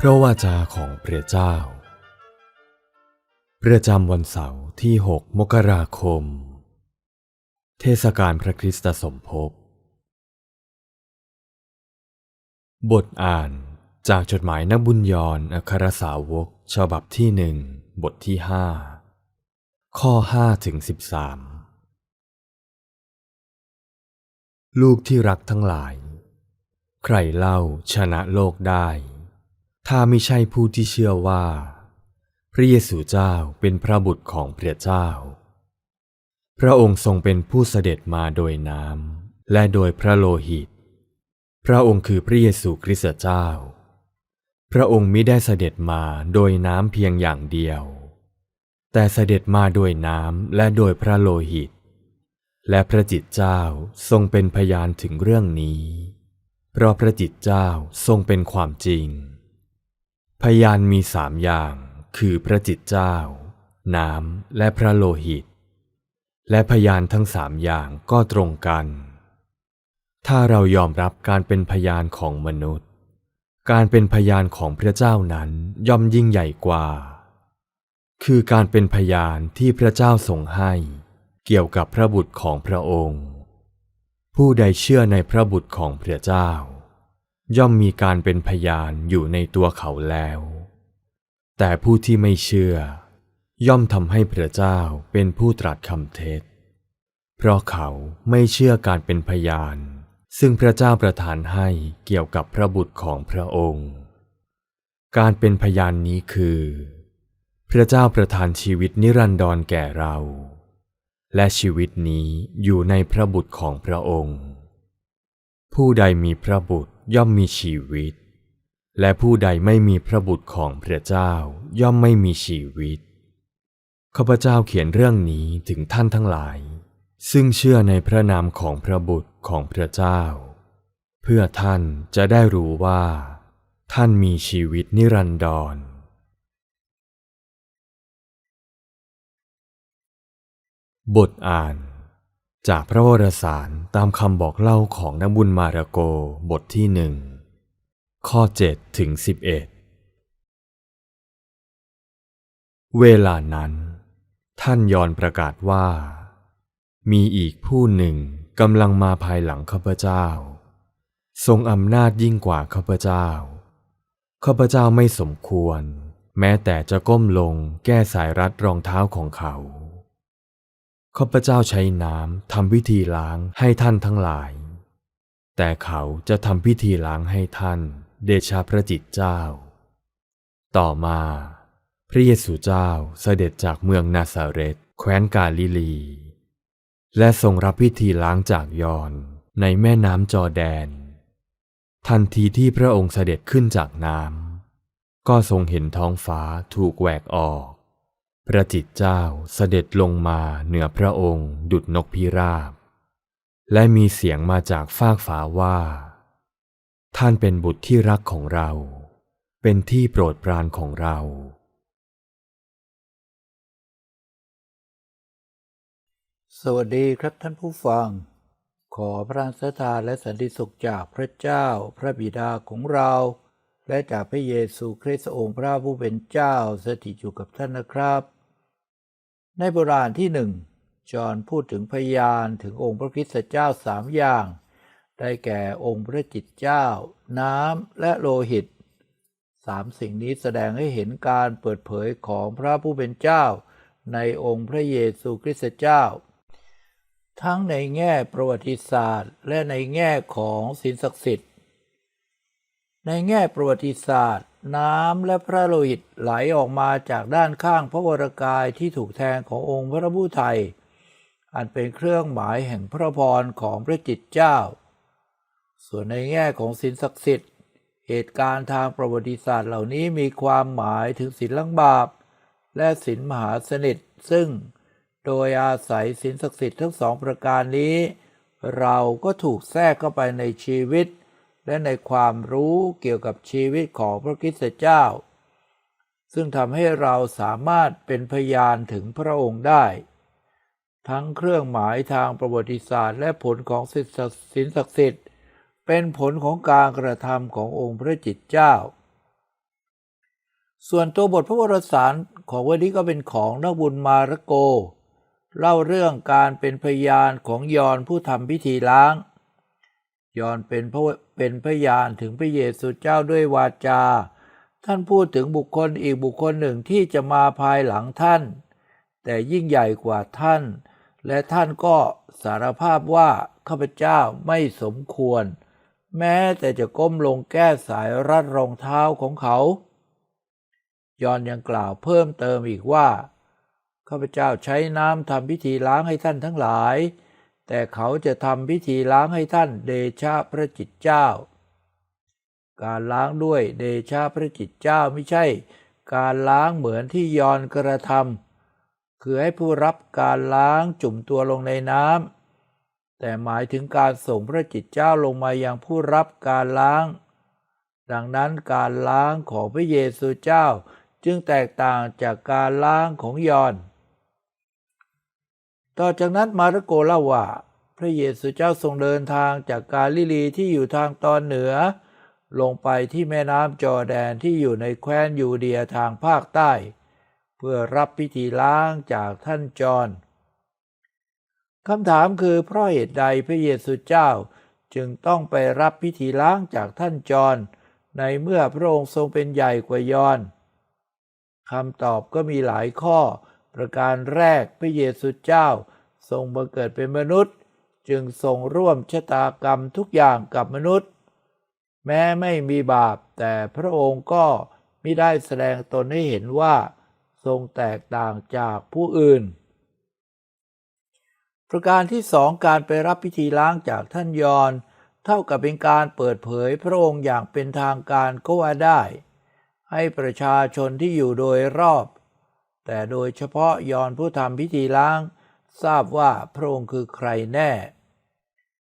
พระวาจาของพระเจ้า ประจำวันเสาร์ที่ 6 มกราคม เทศกาลพระคริสตสมภพ บทอ่านจากจดหมายนักบุญยอนอัครสาวกฉบับที่หนึ่งบทที่ห้าข้อห้าถึงสิบสามลูกที่รักทั้งหลาย ใครเล่าชนะโลกได้ ถ้าไม่ใช่ผู้ที่เชื่อว่า พระเยซูเจ้าเป็นพระบุตรของพระเจ้า พระองค์ทรงเป็นผู้เสด็จมาโดยน้ำและโดยพระโลหิต พระองค์คือพระเยซูคริสต์เจ้า พระองค์มิได้เสด็จมาโดยน้ำเพียงอย่างเดียว แต่เสด็จมาโดยน้ำและโดยพระโลหิต และพระจิตเจ้าทรงเป็นพยานถึงเรื่องนี้ เพราะพระจิตเจ้าทรงเป็นความจริง พยานมีสามอย่างคือพระจิตเจ้า น้ำและพระโลหิต และพยานทั้งสามอย่างก็ตรงกัน ถ้าเรายอมรับการเป็นพยานของมนุษย์ การเป็นพยานของพระเจ้านั้นย่อมยิ่งใหญ่กว่า คือการเป็นพยานที่พระเจ้าทรงให้เกี่ยวกับพระบุตรของพระองค์ ผู้ใดเชื่อในพระบุตรของพระเจ้า ย่อมมีการเป็นพยานอยู่ในตัวเขาแล้ว แต่ผู้ที่ไม่เชื่อ ย่อมทำให้พระเจ้าเป็นผู้ตรัสคำเท็จ เพราะเขาไม่เชื่อการเป็นพยาน ซึ่งพระเจ้าประทานให้เกี่ยวกับพระบุตรของพระองค์ การเป็นพยานนี้คือ พระเจ้าประทานชีวิตนิรันดรแก่เรา และชีวิตนี้อยู่ในพระบุตรของพระองค์ ผู้ใดมีพระบุตร ย่อมมีชีวิต และผู้ใดไม่มีพระบุตรของพระเจ้าย่อมไม่มีชีวิตข้าพเจ้าเขียนเรื่องนี้ถึงท่านทั้งหลาย ซึ่งเชื่อในพระนามของพระบุตรของพระเจ้า เพื่อท่านจะได้รู้ว่า ท่านมีชีวิตนิรันดรบทอ่าน จากพระวรสารตามคำบอกเล่าของนักบุญมาระโกบทที่หนึ่งข้อ7ถึง11 เวลานั้น ท่านยอนประกาศว่า มีอีกผู้หนึ่งกำลังมาภายหลังข้าพเจ้า ทรงอำนาจยิ่งกว่าข้าพเจ้า ข้าพเจ้าไม่สมควร แม้แต่จะก้มลงแก้สายรัดรองเท้าของเขา ข้าพเจ้าใช้น้ำทำพิธีล้างให้ท่านทั้งหลาย แต่เขาจะทำพิธีล้างให้ท่าน เดชาพระจิตเจ้า ต่อมา พระเยซูเจ้าเสด็จจากเมืองนาซาเรตแคว้นกาลิลี และทรงรับพิธีล้างจากยอนในแม่น้ำจอแดน ทันทีที่พระองค์เสด็จขึ้นจากน้ำก็ทรงเห็นท้องฟ้าถูกแหวกออก พระจิตเจ้าเสด็จลงมาเหนือพระองค์ดุจนกพิราบ และมีเสียงมาจากฟากฟ้าว่า ท่านเป็นบุตรที่รักของเรา เป็นที่โปรดปรานของเรา สวัสดีครับท่านผู้ฟัง ขอพระราชทานและสันติสุขจากพระเจ้าพระบิดาของเรา และจากพระเยซูคริสต์องค์พระผู้เป็นเจ้าสถิตอยู่กับท่านนะครับ ในโบราณที่หนึ่งจอห์นพูดถึงพยานถึงองค์พระคริสตเจ้าสามอย่าง ได้แก่องค์พระจิตเจ้า น้ำและโลหิตสามสิ่งนี้แสดงให้เห็นการเปิดเผยของพระผู้เป็นเจ้า ในองค์พระเยซูคริสต์เจ้า ทั้งในแง่ประวัติศาสตร์ และในแง่ของศีลศักดิ์สิทธิ์ ในแง่ประวัติศาสตร์ น้ำและพระโลหิตไหลออกมาจากด้านข้างพระวรกายที่ถูกแทงขององค์พระผู้ไทย อันเป็นเครื่องหมายแห่งพระพรของพระจิตเจ้า ส่วนในแง่ของศีลศักดิ์สิทธิ์ เหตุการณ์ทางประวัติศาสตร์เหล่านี้มีความหมายถึงศีลล้างบาป และศีลมหาสนิท ซึ่งโดยอาศัยศีลศักดิ์สิทธิ์ทั้งสองประการนี้ เราก็ถูกแทรกเข้าไปในชีวิต และในความรู้เกี่ยวกับชีวิตของพระคิสตเจ้า ซึ่งทำให้เราสามารถเป็นพยานถึงพระองค์ได้ ทั้งเครื่องหมายทางประวัติศาสตร์ และผลของศีลศักดิ์สิทธิ์ เป็นผลของการกระทำขององค์พระจิตเจ้า ส่วนตัวบทพระวรสารของวันนี้ก็เป็นของนักบุญมาระโก เล่าเรื่องการเป็นพยานของยอนผู้ทำพิธีล้าง ยอนเป็นพระเป็นพยานถึงพระเยซูเจ้าด้วยวาจา ท่านพูดถึงบุคคลอีกบุคคลหนึ่งที่จะมาภายหลังท่าน แต่ยิ่งใหญ่กว่าท่าน และท่านก็สารภาพว่าข้าพเจ้าไม่สมควร แม้แต่จะก้มลงแก้สายรัดรองเท้าของเขา ยอนยังกล่าวเพิ่มเติมอีกว่าข้าพเจ้าใช้น้ำทำพิธีล้างให้ท่านทั้งหลาย แต่เขาจะทำพิธีล้างให้ท่านเดชะพระจิตเจ้า การล้างด้วยเดชะพระจิตเจ้าไม่ใช่ การล้างเหมือนที่ยอนกระทำคือให้ผู้รับการล้างจุ่มตัวลงในน้ำแต่หมายถึงการส่งพระจิตเจ้าลงมายังผู้รับการล้าง ดังนั้นการล้างของพระเยซูเจ้าจึงแตกต่างจากการล้างของยอน ต่อจากนั้นมาระโกเล่าว่า พระเยซูเจ้าทรงเดินทางจากกาลิลีที่อยู่ทางตอนเหนือ ลงไปที่แม่น้ำจอแดนที่อยู่ในแคว้นยูเดียทางภาคใต้ เพื่อรับพิธีล้างจากท่านจอห์นคำถามคือเพราะเหตุใดพระเยซูเจ้าจึงต้องไปรับพิธีล้างจากท่านจอห์นในเมื่อพระองค์ทรงเป็นใหญ่กว่ายอนคำตอบก็มีหลายข้อ ประการแรกพระเยซูเจ้าทรงบังเกิดเป็นมนุษย์ จึงทรงร่วมชะตากรรมทุกอย่างกับมนุษย์ แม้ไม่มีบาปแต่พระองค์ก็ไมิได้แสดงตนให้เห็นว่า ทรงแตกต่างจากผู้อื่น ประการที่สองการไปรับพิธีล้างจากท่านยอนเท่ากับเป็นการเปิดเผยพระองค์อย่างเป็นทางการก็ว่าได้ ให้ประชาชนที่อยู่โดยรอบ แต่โดยเฉพาะยอนผู้ทำพิธีล้าง ทราบว่าพระองค์คือใครแน่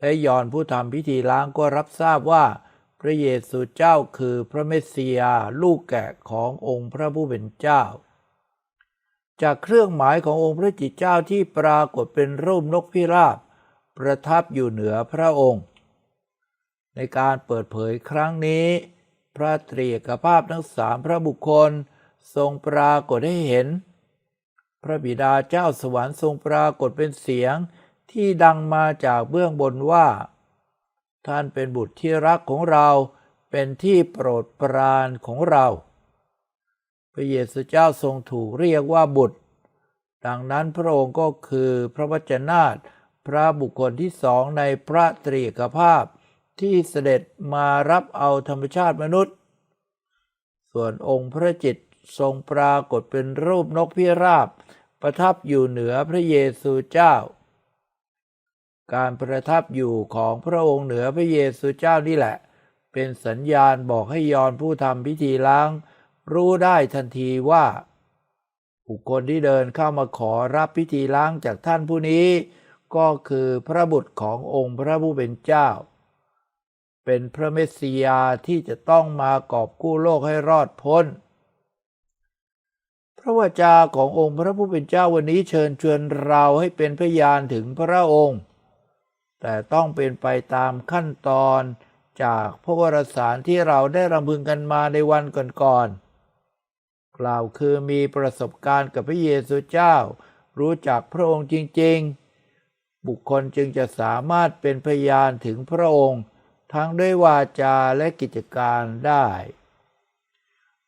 และยอนผู้ทำพิธีล้างก็รับทราบว่า พระเยซูเจ้าคือพระเมสสิยาลูกแกะขององค์พระผู้เป็นเจ้า จากเครื่องหมายขององค์พระจิตเจ้าที่ปรากฏเป็นรูปนกพิราบ ประทับอยู่เหนือพระองค์ ในการเปิดเผยครั้งนี้ พระตรีเอกภาพทั้งสามพระบุคคล ทรงปรากฏให้เห็น พระบิดาเจ้าสวรรค์ทรงปรากฏเป็นเสียงที่ดังมาจากเบื้องบนว่า ท่านเป็นบุตรที่รักของเราเป็นที่โปรดปรานของเรา พระเยซูเจ้าทรงถูกเรียกว่าบุตร ดังนั้นพระองค์ก็คือพระวจนะพระบุคคลที่สองในพระตรีเอกภาพที่เสด็จมารับเอาธรรมชาติมนุษย์ ส่วนองค์พระจิต ทรงปรากฏเป็นรูปนกพิราบ ประทับอยู่เหนือพระเยซูเจ้า การประทับอยู่ของพระองค์เหนือพระเยซูเจ้านี่แหละ เป็นสัญญาณบอกให้ยอนผู้ทำพิธีล้าง รู้ได้ทันทีว่า บุคคลที่เดินเข้ามาขอรับพิธีล้างจากท่านผู้นี้ ก็คือพระบุตรขององค์พระผู้เป็นเจ้าเป็นพระเมสสิยาที่จะต้องมากอบกู้โลกให้รอดพ้น พระวจาขององค์พระผู้เป็นเจ้าวันนี้เชิญชวนเราให้เป็นพยานถึงพระองค์ แต่ต้องเป็นไปตามขั้นตอนจากพระวรสารที่เราได้รำพึงกันมาในวันก่อนๆกล่าวคือมีประสบการณ์กับพระเยซูเจ้า รู้จักพระองค์จริงๆ บุคคลจึงจะสามารถเป็นพยานถึงพระองค์ ทั้งด้วยวาจาและกิจการได้